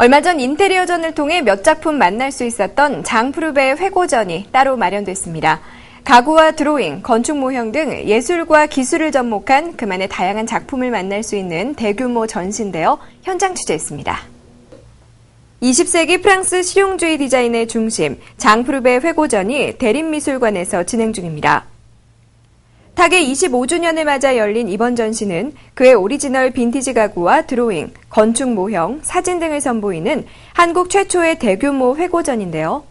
얼마 전 인테리어전을 통해 몇 작품 만날 수 있었던 장프룹의 회고전이 따로 마련됐습니다. 가구와 드로잉, 건축 모형 등 예술과 기술을 접목한 그만의 다양한 작품을 만날 수 있는 대규모 전시인데요. 현장 취재했습니다. 20세기 프랑스 실용주의 디자인의 중심, 장프룹의 회고전이 대림미술관에서 진행 중입니다. 타계 25주년을 맞아 열린 이번 전시는 그의 오리지널 빈티지 가구와 드로잉, 건축 모형, 사진 등을 선보이는 한국 최초의 대규모 회고전인데요.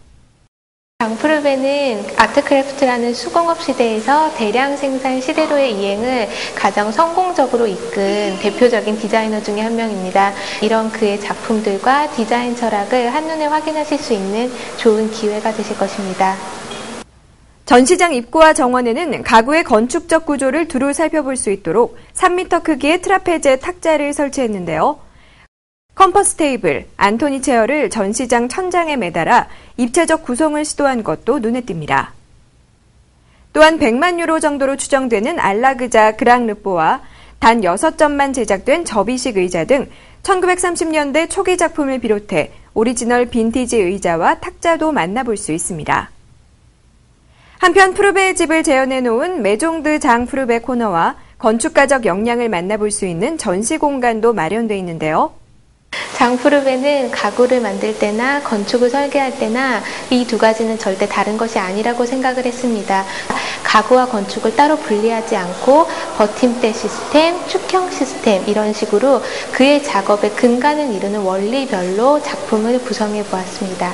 장프룹에는 아트크래프트라는 수공업 시대에서 대량 생산 시대로의 이행을 가장 성공적으로 이끈 대표적인 디자이너 중의 한 명입니다. 이런 그의 작품들과 디자인 철학을 한눈에 확인하실 수 있는 좋은 기회가 되실 것입니다. 전시장 입구와 정원에는 가구의 건축적 구조를 두루 살펴볼 수 있도록 3m 크기의 트라페제 탁자를 설치했는데요. 컴퍼스 테이블, 안토니 체어를 전시장 천장에 매달아 입체적 구성을 시도한 것도 눈에 띕니다. 또한 100만 유로 정도로 추정되는 알라그자 그랑르뽀와 단 6점만 제작된 접이식 의자 등 1930년대 초기 작품을 비롯해 오리지널 빈티지 의자와 탁자도 만나볼 수 있습니다. 한편 프루베의 집을 재현해 놓은 메종드 장 프루베 코너와 건축가적 역량을 만나볼 수 있는 전시 공간도 마련되어 있는데요. 장프룹에는 가구를 만들 때나 건축을 설계할 때나 이 두 가지는 절대 다른 것이 아니라고 생각을 했습니다. 가구와 건축을 따로 분리하지 않고 버팀대 시스템, 축형 시스템 이런 식으로 그의 작업의 근간을 이루는 원리별로 작품을 구성해 보았습니다.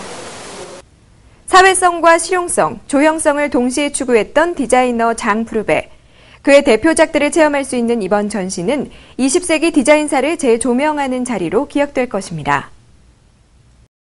사회성과 실용성, 조형성을 동시에 추구했던 디자이너 장 프루베. 그의 대표작들을 체험할 수 있는 이번 전시는 20세기 디자인사를 재조명하는 자리로 기억될 것입니다.